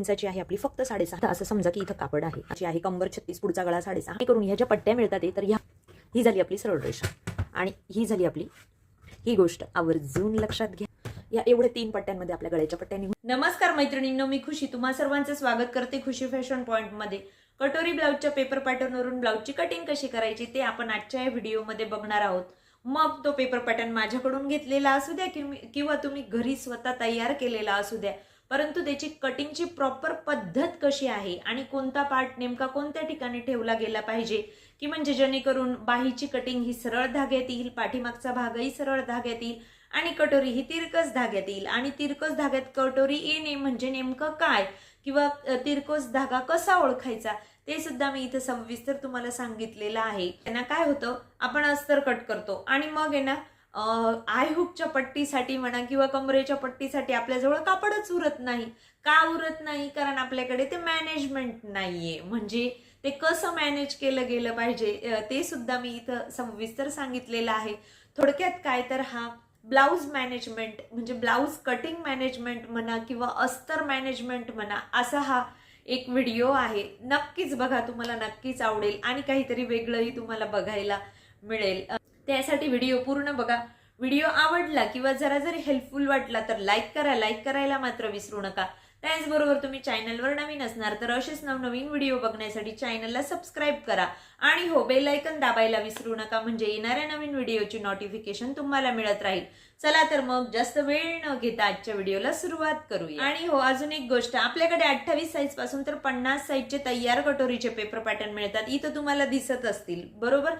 इंचाची आहे आपली. फक्त साडेसहा असं समजा की इथं कापड आहे. अशी आहे कंबर छत्तीस पुढचा गळा साडेसहा. हे करून ह्या ज्या पट्ट्या मिळतात तर ह्या ही झाली आपली सरळ रेषा. आणि ही झाली आपली ही गोष्ट आवर्जून लक्षात घ्या. या एवढ्या तीन पट्ट्यांमध्ये आपल्या गळ्याच्या पट्ट्यांनी नमस्कार मैत्रिणींनो मी खुशी. तुम्हा सर्वांचं स्वागत करते खुशी फॅशन पॉईंटमध्ये कटोरी ब्लाऊजच्या पेपर पॅटर्नवरून ब्लाऊजची कटिंग कशी करायची ते आपण आजच्या या व्हिडिओमध्ये बघणार आहोत. मग तो पेपर पॅटर्न माझ्याकडून घेतलेला असू द्या किंवा तुम्ही घरी स्वतः तयार केलेला असू द्या. परंतु त्याची कटिंगची प्रॉपर पद्धत कशी आहे आणि कोणता पार्ट नेमका कोणत्या ठिकाणी ठेवला गेला पाहिजे? की म्हणजे जेणेकरून बाहीची कटिंग ही सरळ धाग्यात येईल पाठीमागचा भागही सरळ धाग्यात येईल आणि कटोरी ही तिरकस धाग्यात येईल आणि तिरकस धाग्यात कटोरी येणे म्हणजे नेमकं काय? किंवा तिरकोस तिरकस धागा कसा ओळखायचा? ते सुद्धा मी इथं सविस्तर तुम्हाला सांगितलेलं आहे. त्यांना काय होतं? आपण अस्तर कट करतो आणि मग आहे ना आय हुकच्या पट्टीसाठी म्हणा किंवा कमरेच्या पट्टीसाठी आपल्याजवळ कापडच उरत नाही. का उरत नाही? कारण आपल्याकडे ते मॅनेजमेंट नाहीये. म्हणजे ते कसं मॅनेज केलं गेलं पाहिजे? ते सुद्धा मी इथं सविस्तर सांगितलेलं आहे. थोडक्यात काय तर हा ब्लाऊज मॅनेजमेंट म्हणजे ब्लाऊज कटिंग मॅनेजमेंट म्हणा किंवा अस्तर मॅनेजमेंट म्हणा असा हा एक व्हिडिओ आहे. नक्कीच बघा तुम्हाला नक्कीच आवडेल आणि काहीतरी वेगळंही तुम्हाला बघायला मिळेल. त्यासाठी व्हिडिओ पूर्ण बघा. व्हिडिओ आवडला किंवा जरा जरी हेल्पफुल वाटला तर लाईक करा. लाईक करायला मात्र विसरू नका. त्याचबरोबर तुम्ही चॅनलवर नवीन असणार तर असेच नवनवीन व्हिडिओ बघण्यासाठी चॅनलला सबस्क्राईब करा. आणि हो बेलायकन दाबायला विसरू नका. म्हणजे येणाऱ्या नवीन व्हिडिओची नोटिफिकेशन तुम्हाला मिळत राहील. चला तर मग जास्त वेळ न घेता आजच्या व्हिडिओला सुरुवात करूया. आणि हो अजून एक गोष्ट. आपल्याकडे अठ्ठावीस साईजपासून तर पन्नास साईजचे तयार कटोरीचे पेपर पॅटर्न मिळतात. इथं तुम्हाला दिसत असतील. बरोबर?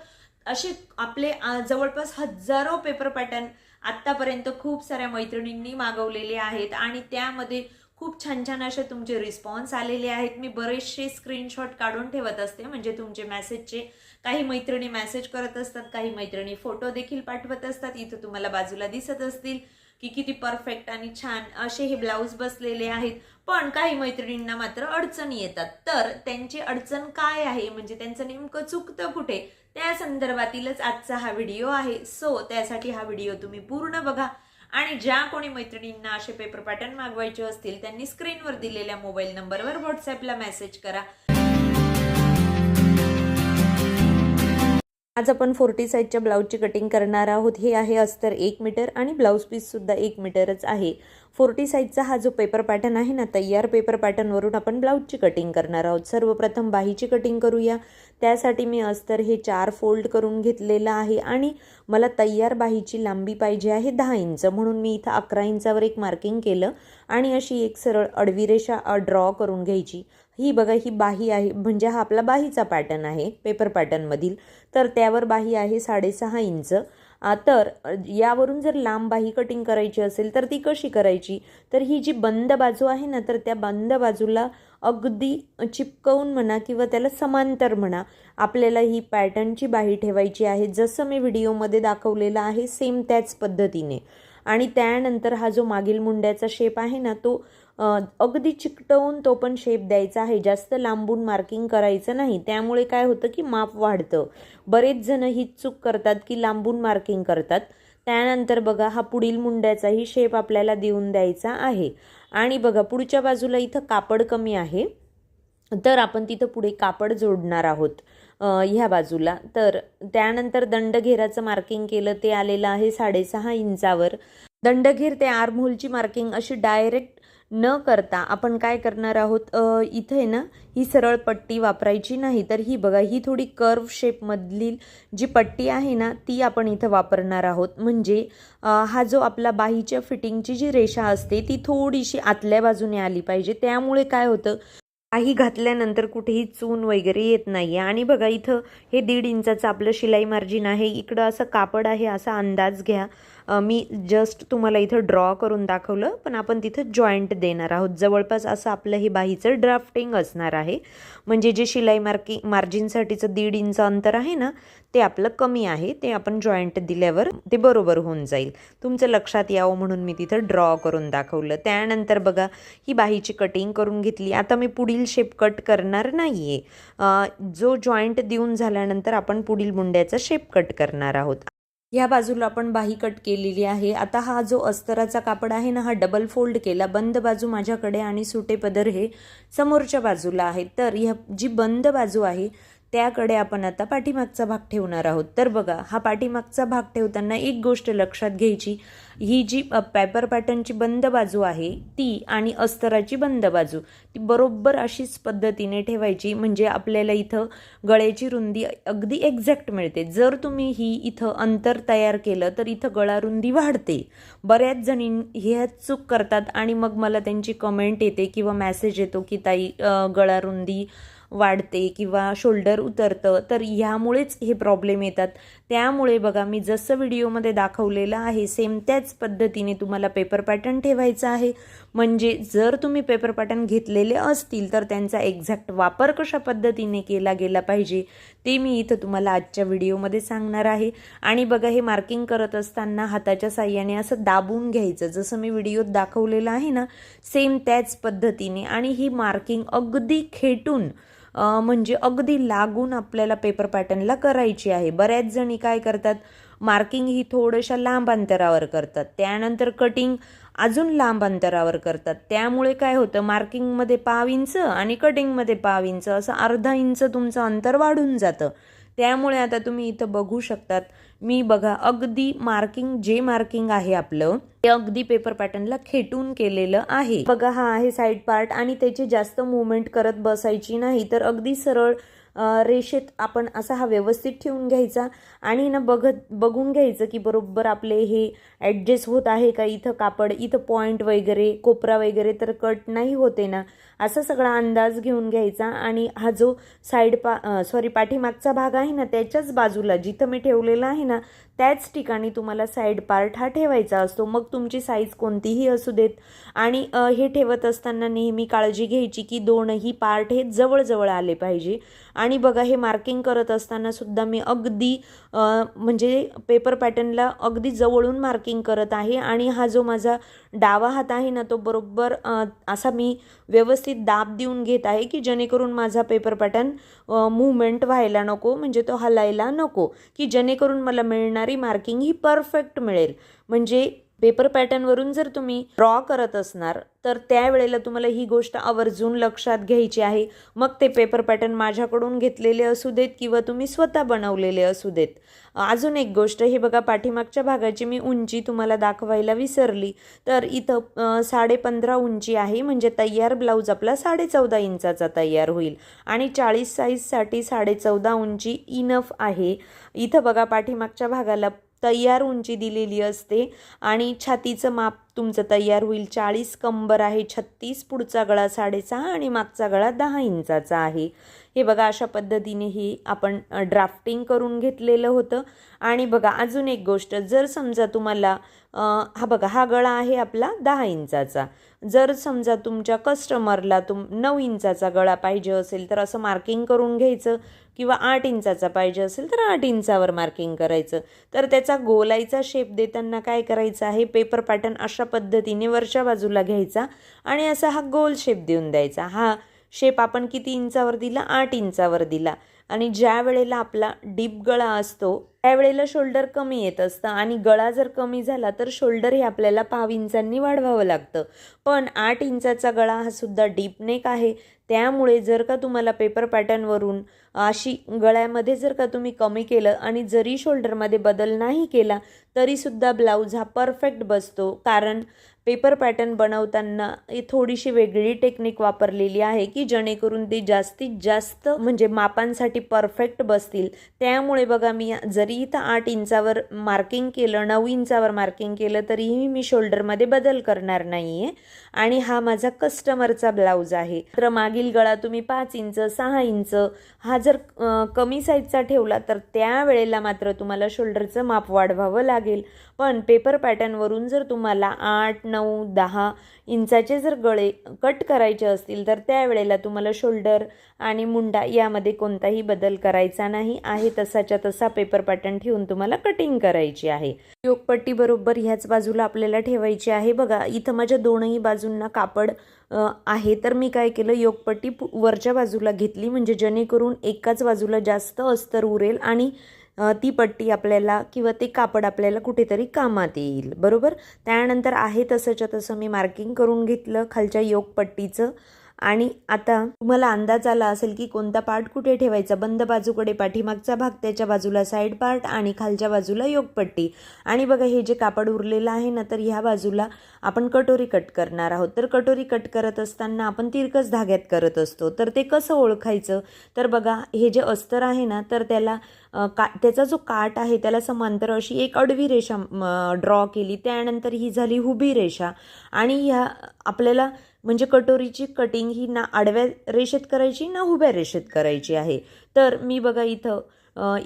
असे आपले जवळपास हजारो पेपर पॅटर्न आत्तापर्यंत खूप साऱ्या मैत्रिणींनी मागवलेले आहेत आणि त्यामध्ये खूप छान छान असे तुमचे रिस्पॉन्स आलेले आहेत. मी बरेचसे स्क्रीनशॉट काढून ठेवत असते म्हणजे तुमचे मेसेजचे काही मैत्रिणी मेसेज करत असतात काही मैत्रिणी फोटो देखील पाठवत असतात इथं तुम्हाला बाजूला दिसत असतील. की किती परफेक्ट आणि छान असे हे ब्लाऊज बसलेले आहेत. पण काही मैत्रिणींना मात्र अडचणी येतात. तर त्यांची अडचण काय आहे? म्हणजे त्यांचं नेमकं चुकतं कुठे? त्या संदर्भातीलच आजचा हा व्हिडिओ आहे. सो त्यासाठी हा व्हिडिओ तुम्ही पूर्ण बघा. आणि ज्या कोणी मैत्रिणींना असे पेपर पॅटर्न मागवायचे असतील त्यांनी स्क्रीनवर दिलेल्या मोबाईल नंबरवर व्हॉट्सॲपला मेसेज करा. आज आपण फोर्टी साईजच्या ब्लाऊजची कटिंग करणार आहोत. हे आहे अस्तर एक मीटर आणि ब्लाऊज पीससुद्धा एक मीटरच आहे. फोर्टी साईजचा हा जो पेपर पॅटर्न आहे ना तयार पेपर पॅटर्नवरून आपण ब्लाऊजची कटिंग करणार आहोत. सर्वप्रथम बाहीची कटिंग करूया. त्यासाठी मी अस्तर हे चार फोल्ड करून घेतलेलं आहे आणि मला तयार बाहीची लांबी पाहिजे आहे दहा इंच. म्हणून मी इथं अकरा इंचावर एक मार्किंग केलं आणि अशी एक सरळ अडवी रेषा ड्रॉ करून घ्यायची. ही बघा ही बाही आहे म्हणजे हा आपला बाहीचा पॅटर्न आहे पेपर पॅटर्नमधील तर त्यावर बाही आहे साडेसहा इंच. तर यावरून जर लांब बाही कटिंग करायची असेल तर ती कशी करायची? तर ही जी बंद बाजू आहे ना तर त्या बंद बाजूला अगदी चिपकवून म्हणा किंवा त्याला समांतर म्हणा आपल्याला ही पॅटर्नची बाही ठेवायची आहे. जसं मी व्हिडिओमध्ये दाखवलेलं आहे सेम त्याच पद्धतीने. आणि त्यानंतर हा जो मागील मुंड्याचा शेप आहे ना तो अगदी चिकटवून तो पण शेप द्यायचा आहे. जास्त लांबून मार्किंग करायचं नाही. त्यामुळे काय होतं की माप वाढतं. बरेच जण ही चूक करतात की लांबून मार्किंग करतात. त्यानंतर बघा हा पुढील मुंड्याचाही शेप आपल्याला देऊन द्यायचा आहे. आणि बघा पुढच्या बाजूला इथं कापड कमी आहे. तर आपण तिथं पुढे कापड जोडणार आहोत ह्या बाजूला. तर त्यानंतर दंडघेराचं मार्किंग केलं ते आलेलं आहे साडेसहा इंचावर. दंडघेर ते आर्महोलची मार्किंग अशी डायरेक्ट न करता आपण काय करणार आहोत? इथं इथे आहे ना ही सरळ पट्टी वापरायची नाही. तर ही बघा ही थोडी कर्व शेपमधली जी पट्टी आहे ना ती आपण इथं वापरणार आहोत. म्हणजे हा जो आपला बाहीच्या फिटिंगची जी रेषा असते ती थोडीशी आतल्या बाजूने आली पाहिजे. त्यामुळे काय होतं काही घातल्यानंतर कुठेही चून वगैरे येत नाही आणि बघा इथं हे दीड इंचाचं आपलं शिलाई मार्जिन आहे. इकडं असं कापड आहे असा अंदाज घ्या. मी जस्ट तुम्हाला इथं ड्रॉ करून दाखवलं पण आपण तिथं जॉईंट देणार आहोत. जवळपास असं आपलं हे बाहीचं ड्राफ्टिंग असणार आहे. म्हणजे जे शिलाई मार्की मार्जिनसाठीचं दीड इंच अंतर आहे ना ते आपलं कमी आहे. ते आपण जॉईंट दिल्यावर ते बरोबर होऊन जाईल. तुमचं लक्षात यावं म्हणून मी तिथं ड्रॉ करून दाखवलं. त्यानंतर बघा ही बाहीची कटिंग करून घेतली. आता मी पुढील शेप कट करणार नाही आहे जो जॉईंट देऊन झाल्यानंतर आपण पुढील मुंड्याचा शेप कट करणार आहोत. ह्या बाजूला आपण बाही कट केलेली आहे. आता हा जो अस्तराचा कापड आहे ना हा डबल फोल्ड केला. बंद बाजू माझ्याकडे आणि सुटे पदर हे समोरच्या बाजूला आहे. तर ह्या जी बंद बाजू आहे त्याकडे आपण आता पाठीमागचा भाग ठेवणार आहोत. तर बघा हा पाठीमागचा भाग ठेवताना एक गोष्ट लक्षात घ्यायची. ही जी पेपर पॅटर्नची बंद बाजू आहे ती आणि अस्तराची बंद बाजू ती बरोबर अशीच पद्धतीने ठेवायची. म्हणजे आपल्याला इथं गळ्याची रुंदी अगदी एक्झॅक्ट मिळते. जर तुम्ही ही इथं अंतर तयार केलं तर इथं गळा रुंदी वाढते. बऱ्याच जणी ह्या चूक करतात आणि मग मला त्यांची कमेंट येते किंवा मेसेज येतो की ताई गळा रुंदी वाढते किंवा शोल्डर उतरतं तर ह्यामुळेच हे प्रॉब्लेम येतात. त्यामुळे बघा मी जसं व्हिडिओमध्ये दाखवलेलं आहे सेम त्याच पद्धतीने तुम्हाला पेपर पॅटर्न ठेवायचा आहे. म्हणजे जर तुम्ही पेपर पॅटर्न घेतलेले असतील तर त्यांचा एक्झॅक्ट वापर कशा पद्धतीने केला गेला पाहिजे ते मी इथं तुम्हाला आजच्या व्हिडिओमध्ये सांगणार आहे. आणि बघा हे मार्किंग करत असताना हाताच्या साह्याने असं दाबून घ्यायचं. जसं मी व्हिडिओत दाखवलेलं आहे ना सेम त्याच पद्धतीने. आणि ही मार्किंग अगदी खेटून म्हणजे अगदी लागून आपल्याला पेपर पॅटर्नला करायची आहे. बऱ्याच जणी काय करतात मार्किंग ही थोड्याशा लांब अंतरावर करतात. त्यानंतर कटिंग अजून लांब अंतरावर करतात. त्यामुळे काय होतं मार्किंगमध्ये पाव इंच आणि कटिंगमध्ये पाव इंच असं अर्धा इंच तुमचं अंतर वाढून जातं. त्यामुळे आता तुम्ही इथं बघू शकतात मी बघा अगदी मार्किंग जे मार्किंग आहे आपलं ते अगदी पेपर पॅटर्नला खेटून केलेलं आहे. बघा हा आहे साईड पार्ट आणि त्याची जास्त मुवमेंट करत बसायची नाही तर अगदी सरळ रेषेत आपण असा हा व्यवस्थित ठेवून घ्यायचा आणि ना बघत बघून घ्यायचं की बरोबर आपले हे ॲडजस्ट होत आहे का इथं कापड इथं पॉईंट वगैरे कोपरा वगैरे तर कट नाही होते ना असा सगळा अंदाज घेऊन घ्यायचा आणि हा जो साईड पा सॉरी पाठीमागचा भाग आहे ना त्याच्याच बाजूला जिथं मी ठेवलेला आहे ना त्याच ठिकाणी तुम्हाला साईड पार्ट हा ठेवायचा असतो. मग तुमची साईज कोणतीही असू देत. आणि हे ठेवत असताना नेहमी काळजी घ्यायची की दोनही पार्ट हे जवळजवळ आले पाहिजे. आणि बघा हे मार्किंग करत असताना सुद्धा मी अगदी म्हणजे पेपर पॅटर्नला अगदी जवळून मार्किंग करत आहे. आणि हा जो माझा डावा हात आहे ना तो बरोबर असा मी व्यवस्थित दाब देऊन घेत आहे की जेणेकरून माझा पेपर पॅटर्न मूवमेंट व्हायला नको. म्हणजे तो हलायला नको. की जेणेकरून मला मिळणार मार्किंग ही परफेक्ट मिळेल. म्हणजे पेपर पॅटर्नवरून जर तुम्ही ड्रॉ करत असणार तर त्यावेळेला तुम्हाला ही गोष्ट आवर्जून लक्षात घ्यायची आहे. मग ते पेपर पॅटर्न माझ्याकडून घेतलेले असू देत किंवा तुम्ही स्वतः बनवलेले असू देत. अजून एक गोष्ट हे बघा पाठीमागच्या भागाची मी उंची तुम्हाला दाखवायला विसरली. तर इथं साडेपंधरा साडे पंधरा उंची आहे म्हणजे तयार ब्लाऊज आपला साडे चौदा इंचाचा तयार होईल. आणि चाळीस साईजसाठी साडे चौदा उंची इनफ आहे. इथं बघा पाठीमागच्या भागाला तयार उंची दिलेली असते. आणि छातीचं माप तुमचं तयार होईल चाळीस. कंबर आहे छत्तीस. पुढचा गळा साडेसहा आणि मागचा गळा दहा इंचाचा आहे. हे बघा अशा पद्धतीने ही आपण ड्राफ्टिंग करून घेतलेलं होतं. आणि बघा अजून एक गोष्ट. जर समजा तुम्हाला हा बघा हा गळा आहे आपला दहा इंचाचा. जर समजा तुमच्या कस्टमरला तुम नऊ इंचाचा गळा पाहिजे असेल तर असं मार्किंग करून घ्यायचं. किंवा आठ इंचाचा पाहिजे असेल तर आठ इंचावर मार्किंग करायचं. तर त्याचा गोलाईचा शेप देताना काय करायचं आहे? पेपर पॅटर्न अशा पद्धतीने वरच्या बाजूला घ्यायचा आणि असा हा गोल शेप देऊन द्यायचा. हा शेप आपण किती इंचावर दिला? आठ इंचावर दिला. आणि ज्या वेळेला आपला डीप गळा असतो त्यावेळेला शोल्डर कमी येत असतं आणि गळा जर कमी झाला तर शोल्डर हे आपल्याला पाव इंचांनी वाढवावं लागतं. पण आठ इंचाचा गळा हा सुद्धा डीप नेक आहे. त्यामुळे जर का तुम्हाला पेपर पॅटर्नवरून अशी गळ्यामध्ये जर का तुम्ही कमी केलं आणि जरी शोल्डरमध्ये बदल नाही केला तरीसुद्धा ब्लाऊज हा परफेक्ट बसतो. कारण पेपर पॅटर्न बनवताना थोडीशी वेगळी टेक्निक वापरलेली आहे की जेणेकरून ते जास्तीत जास्त म्हणजे मापांसाठी परफेक्ट बसतील. त्यामुळे बघा मी जरी इथं आठ इंचावर मार्किंग केलं नऊ इंचावर मार्किंग केलं तरीही मी शोल्डरमध्ये बदल करणार नाही आहे आणि हा माझा कस्टमरचा ब्लाऊज आहे. तर मागील गळा तुम्ही पाच इंच सहा इंच हा जर कमी साईजचा ठेवला तर त्यावेळेला मात्र तुम्हाला शोल्डरचं माप वाढवावं लागेल. पण पेपर पॅटर्नवरून जर तुम्हाला आठ नऊ दहा इंचाचे जर गळे कट करायचे असतील तर त्यावेळेला तुम्हाला शोल्डर आणि मुंडा यामध्ये कोणताही बदल करायचा नाही. आहे तसाच्या तसा पेपर पॅटर्न ठेवून तुम्हाला कटिंग करायची आहे. योगपट्टी बरोबर ह्याच बाजूला आपल्याला ठेवायची आहे. बघा इथं माझ्या दोनही बाजूंना कापड आहे. तर मी काय केलं योगपट्टी पु- वरच्या बाजूला घेतली. म्हणजे जेणेकरून एकाच बाजूला जास्त अस्तर उरेल आणि ती पट्टी आपल्याला किंवा ते कापड आपल्याला कुठेतरी कामात येईल बरोबर? त्यानंतर आहे तसंच्या तसं मी मार्किंग करून घेतलं खालच्या योग पट्टीचं आणि आता तुम्हाला अंदाज आला असेल की कोणता पार्ट कुठे ठेवायचा? बंद बाजूकडे पाठीमागचा भाग त्याच्या बाजूला साईड पार्ट आणि खालच्या बाजूला योगपट्टी. आणि बघा हे जे कापड उरलेलं आहे ना तर ह्या बाजूला आपण कटोरी कट करणार आहोत. तर कटोरी कट करत असताना आपण तिरकस धाग्यात करत असतो. तर ते कसं ओळखायचं? तर बघा हे जे अस्तर आहे ना तर त्याला का त्याचा जो काट आहे त्याला समांतर अशी एक अडवी रेषा ड्रॉ केली. त्यानंतर ही झाली हुबी रेषा. आणि ह्या आपल्याला म्हणजे कटोरीची कटिंग ही ना आडव्या रेषेत करायची ना उभ्या रेषेत करायची आहे. तर मी बघा इथं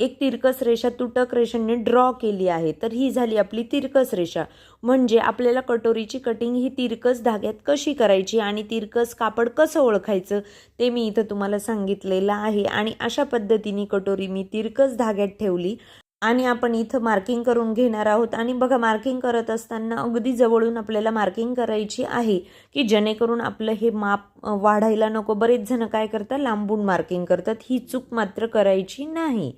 एक तिरकस रेषा तुटक रेषेने ड्रॉ केली आहे. तर ही झाली आपली तिरकस रेषा. म्हणजे आपल्याला कटोरीची कटिंग ही तिरकस धाग्यात कशी करायची आणि तिरकस कापड कसं ओळखायचं ते मी इथं तुम्हाला सांगितलेलं आहे. आणि अशा पद्धतीने कटोरी मी तिरकस धाग्यात ठेवली. आणि आपण इथं मार्किंग करून घेणार आहोत. आणि बघा मार्किंग करत असताना अगदी जवळून आपल्याला मार्किंग करायची आहे की जेणेकरून आपलं हे माप वाढायला नको. बरेच जण काय करतात? लांबून मार्किंग करतात. ही चूक मात्र करायची नाही.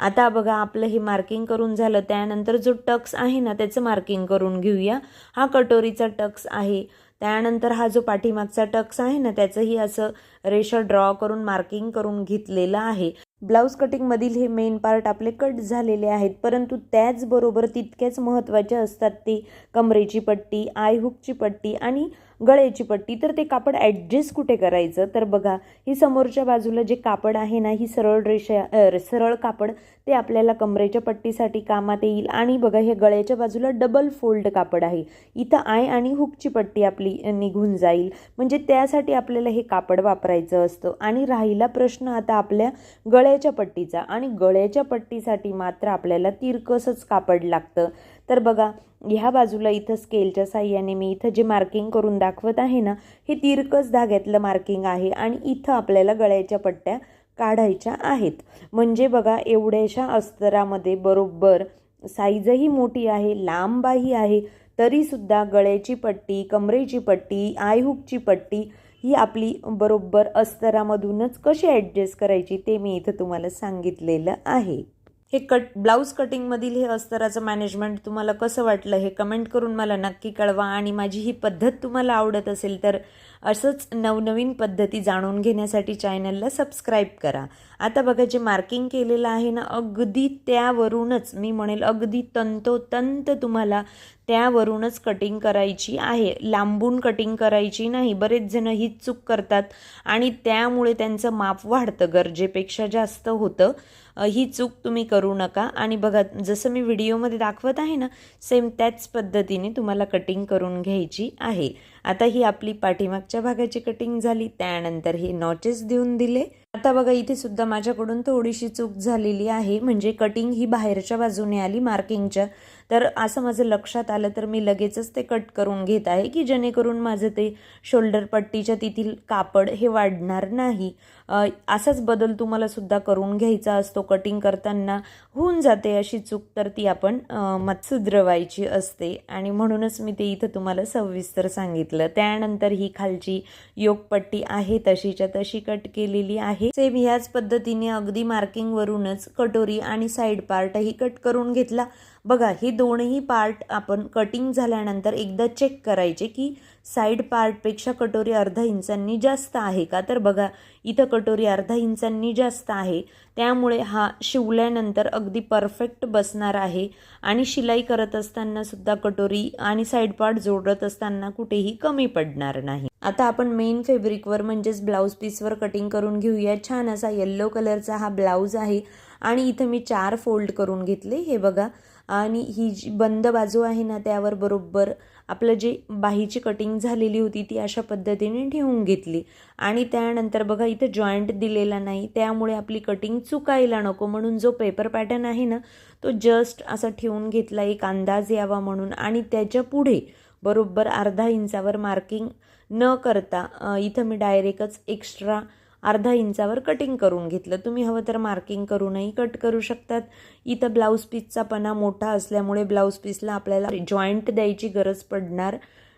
आता बघा आपलं हे मार्किंग करून झालं. त्यानंतर जो टक्स आहे ना त्याचं मार्किंग करून घेऊया. हा कटोरीचा टक्स आहे. त्यानंतर हा जो पाठीमागचा टक्स आहे ना त्याचंही असं रेषा ड्रॉ करून मार्किंग करून घेतलेलं आहे. ब्लाऊज कटिंगमधील हे मेन पार्ट आपले कट झालेले आहेत. परंतु त्याचबरोबर तितक्याच महत्त्वाचे असतात ते कमरेची पट्टी आय हुकची पट्टी आणि गळ्याची पट्टी तर ते कापड ॲडजस्ट कुठे करायचं? तर बघा ही समोरच्या बाजूला जे कापड आहे ना ही सरळ रेषा सरळ कापड ते आपल्याला कमरेच्या पट्टीसाठी कामात येईल. आणि बघा हे गळ्याच्या बाजूला डबल फोल्ड कापड आहे. इथं आय आणि हुकची पट्टी आपली निघून जाईल. म्हणजे त्यासाठी आपल्याला हे कापड वापरायचं असतं. आणि राहिला प्रश्न आता आपल्या गळ्याच्या पट्टीचा. आणि गळ्याच्या पट्टीसाठी मात्र आपल्याला तिरकसच कापड लागतं. तर बघा ह्या बाजूला इथं स्केलच्या साह्याने मी इथं जे मार्किंग करून दाखवत आहे ना हे तिरकस धाग्यातलं मार्किंग आहे आणि इथं आपल्याला गळ्याच्या पट्ट्या काढायच्या आहेत. म्हणजे बघा एवढ्याशा अस्तरामध्ये बरोबर साईजही मोठी आहे लांबाही आहे तरीसुद्धा गळ्याची पट्टी कमरेची पट्टी आयहूकची पट्टी ही आपली बरोबर अस्तरामधूनच कशी ॲडजस्ट करायची ते मी इथं तुम्हाला सांगितलेलं आहे. हे कट ब्लाऊज कटिंगमधील हे अस्तराचं मॅनेजमेंट तुम्हाला कसं वाटलं हे कमेंट करून मला नक्की कळवा आणि माझी ही पद्धत तुम्हाला आवडत असेल तर असंच नवनवीन पद्धती जाणून घेण्यासाठी चॅनलला सबस्क्राईब करा. आता बघा जे मार्किंग केलेलं आहे ना अगदी त्यावरूनच मी म्हणेल अगदी तंतोतंत तुम्हाला त्यावरूनच कटिंग करायची आहे. लांबून कटिंग करायची नाही बरेच जण ही चूक करतात आणि त्यामुळे त्यांचं माप वाढतं गरजेपेक्षा जास्त होतं. ही चूक तुम्ही करू नका. आणि बघा जसं मी व्हिडिओमध्ये दाखवत आहे ना सेम त्याच पद्धतीने तुम्हाला कटिंग करून घ्यायची आहे. आता ही आपली पाठीमागच्या भागाची कटिंग झाली त्यानंतर हे नॉचेस देऊन दिले. आता बघा इथे सुद्धा माझ्याकडून थोडीशी चूक झालेली आहे. म्हणजे कटिंग ही बाहेरच्या बाजूने आली मार्किंगच्या तर असं माझं लक्षात आलं तर मी लगेचच ते कट करून घेत आहे की जेणेकरून माझं ते शोल्डर पट्टीच्या तिथील कापड हे वाढणार नाही. असाच बदल तुम्हाला सुद्धा करून घ्यायचा असतो. कटिंग करताना होऊन जाते अशी चूक तर ती आपण मत सुधरवायची असते. आणि म्हणूनच मी ते इथं तुम्हाला सविस्तर सांगितलं. त्यानंतर ही खालची योगपट्टी आहे तशीच्या तशी कट केलेली आहे. सेम ह्याच पद्धतीने अगदी मार्किंगवरूनच कटोरी आणि साईड पार्टही कट करून घेतला. बघा हे दोनही पार्ट आपण कटिंग झाल्यानंतर एकदा चेक करायचे की साईड पार्टपेक्षा कटोरी अर्धा इंचांनी जास्त आहे का? तर बघा इथं कटोरी अर्धा इंचांनी जास्त आहे. त्यामुळे हा शिवल्यानंतर अगदी परफेक्ट बसणार आहे. आणि शिलाई करत असताना सुद्धा कटोरी आणि साईड पार्ट जोडत असताना कुठेही कमी पडणार नाही. आता आपण मेन फेब्रिकवर म्हणजेच ब्लाऊज पीसवर कटिंग करून घेऊया. छान असा येल्लो कलरचा हा ब्लाऊज आहे. आणि इथं मी चार फोल्ड करून घेतले हे बघा. आणि ही जी बंद बाजू आहे ना त्यावर बरोबर आपलं जे बाहीची कटिंग झालेली होती ती अशा पद्धतीने ठेवून घेतली. आणि त्यानंतर बघा इथं जॉईंट दिलेला नाही त्यामुळे आपली कटिंग चुकायला नको म्हणून जो पेपर पॅटर्न आहे ना तो जस्ट असा ठेवून घेतला एक अंदाज यावा म्हणून. आणि त्याच्या पुढे बरोबर अर्धा इंचावर मार्किंग न करता इथं मी डायरेक्टच एक्स्ट्रा अर्धा इंचावर कटिंग करून घेतलं. तुम्ही हवं तर मार्किंग करूनही कट करू शकतात. इथं ब्लाऊज पीसचा पणा मोठा असल्यामुळे ब्लाऊज पीसला आपल्याला जॉईंट द्यायची गरज पडणार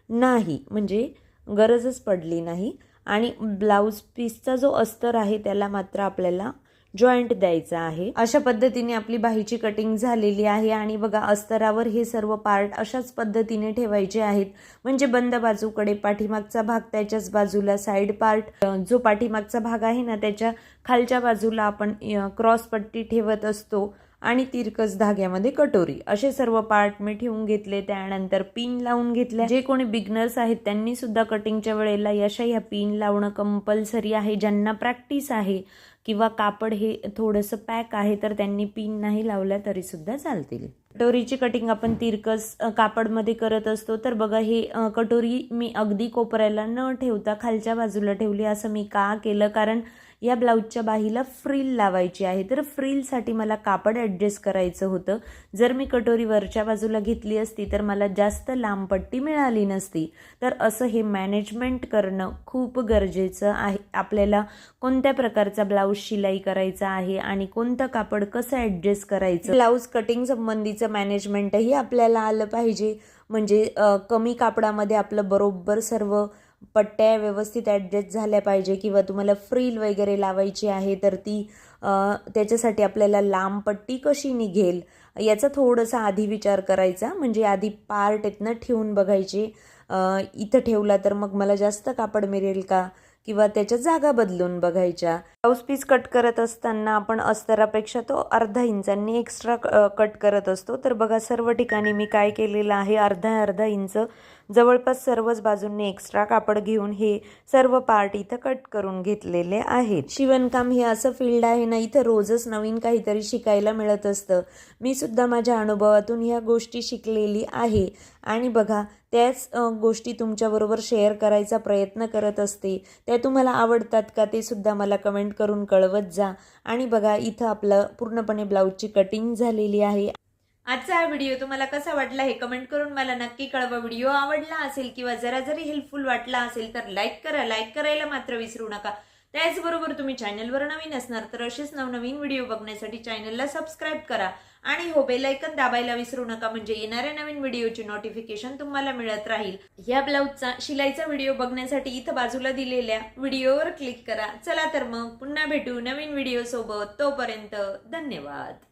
नाही. म्हणजे गरजच पडली नाही. आणि ब्लाऊज पीसचा जो अस्तर आहे त्याला मात्र आपल्याला जॉईंट द्यायचा आहे. अशा पद्धतीने आपली बाहीची कटिंग झालेली आहे आणि बघा अस्तरावर हे सर्व पार्ट अशाच पद्धतीने ठेवायचे आहेत. म्हणजे बंद बाजूकडे पाठीमागचा भाग त्याच्याच बाजूला साईड पार्ट जो पाठीमागचा भाग आहे ना त्याच्या खालच्या बाजूला आपण क्रॉस पट्टी ठेवत असतो आणि तिरकस धाग्यामध्ये कटोरी. असे सर्व पार्ट मी ठेवून घेतले. त्यानंतर पिन लावून घेतल्या. जे कोणी बिगनर्स आहेत त्यांनी सुद्धा कटिंगच्या वेळेला यशा ह्या पिन लावणं कंपल्सरी आहे. ज्यांना प्रॅक्टिस आहे किंवा कापड हे थोडंसं पॅक आहे तर त्यांनी पिन नाही लावल्या तरीसुद्धा चालतील. कटोरीची कटिंग आपण तिरकस कापडमध्ये करत असतो. तर बघा हे कटोरी मी अगदी कोपऱ्याला न ठेवता खालच्या बाजूला ठेवली. असं मी का केलं? कारण या ब्लाऊजच्या बाहीला फ्रिल लावायची आहे. तर फ्रिलसाठी मला कापड ॲडजस्ट करायचं होतं. जर मी कटोरी वरच्या बाजूला घेतली असती तर मला जास्त लांब पट्टी मिळाली नसती. तर असं हे मॅनेजमेंट करणं खूप गरजेचं आहे. आपल्याला कोणत्या प्रकारचा ब्लाऊज शिलाई करायचा आहे आणि कोणतं कापड कसं ॲडजस्ट करायचं? ब्लाऊज कटिंग संबंधीचं मॅनेजमेंटही आपल्याला आलं पाहिजे. म्हणजे कमी कापडामध्ये आपलं बरोबर सर्व पट्ट्या व्यवस्थित ॲडजस्ट झाल्या पाहिजे किंवा तुम्हाला फ्रील वगैरे लावायची आहे तर ती त्याच्यासाठी आपल्याला लांब पट्टी कशी निघेल याचा थोडासा आधी विचार करायचा. म्हणजे आधी पार्ट येतनं ठेवून बघायचे. इथं ठेवला तर मग मला जास्त कापड मिळेल का? किंवा त्याच्या जागा बदलून बघायच्या. ब्लाऊज पीस कट करत असताना आपण अस्तरापेक्षा तो अर्धा इंचांनी एक्स्ट्रा कट करत असतो. तर बघा सर्व ठिकाणी मी काय केलेलं आहे? अर्धा अर्धा इंच जवळपास सर्वच बाजूंनी एक्स्ट्रा कापड घेऊन हे सर्व पार्ट इथं कट करून घेतलेले आहेत. शिवणकाम हे असं फील्ड आहे ना इथं रोजच नवीन काहीतरी शिकायला मिळत असतं. मी सुद्धा माझ्या अनुभवातून ह्या गोष्टी शिकलेली आहे. आणि बघा त्याच गोष्टी तुमच्याबरोबर शेअर करायचा प्रयत्न करत असते. त्या तुम्हाला आवडतात का ते सुद्धा मला कमेंट करून कळवत जा. आणि बघा इथं आपलं पूर्णपणे ब्लाऊजची कटिंग झालेली आहे. आजचा हा व्हिडिओ तुम्हाला कसा वाटला हे कमेंट करून मला नक्की कळवा. व्हिडिओ आवडला असेल किंवा जरा जरी हेल्पफुल वाटला असेल तर लाईक करा. लाईक करायला मात्र विसरू नका. त्याचबरोबर तुम्ही चॅनलवर नवीन असणार तर असेच नवनवीन व्हिडिओ बघण्यासाठी चॅनलला सबस्क्राईब करा. आणि हो बेलायकन दाबायला विसरू नका. म्हणजे येणाऱ्या नवीन व्हिडिओची नोटिफिकेशन तुम्हाला मिळत राहील. ह्या ब्लाऊजचा शिलाईचा व्हिडिओ बघण्यासाठी इथं बाजूला दिलेल्या व्हिडिओवर क्लिक करा. चला तर मग पुन्हा भेटू नवीन व्हिडिओ सोबत. तोपर्यंत धन्यवाद.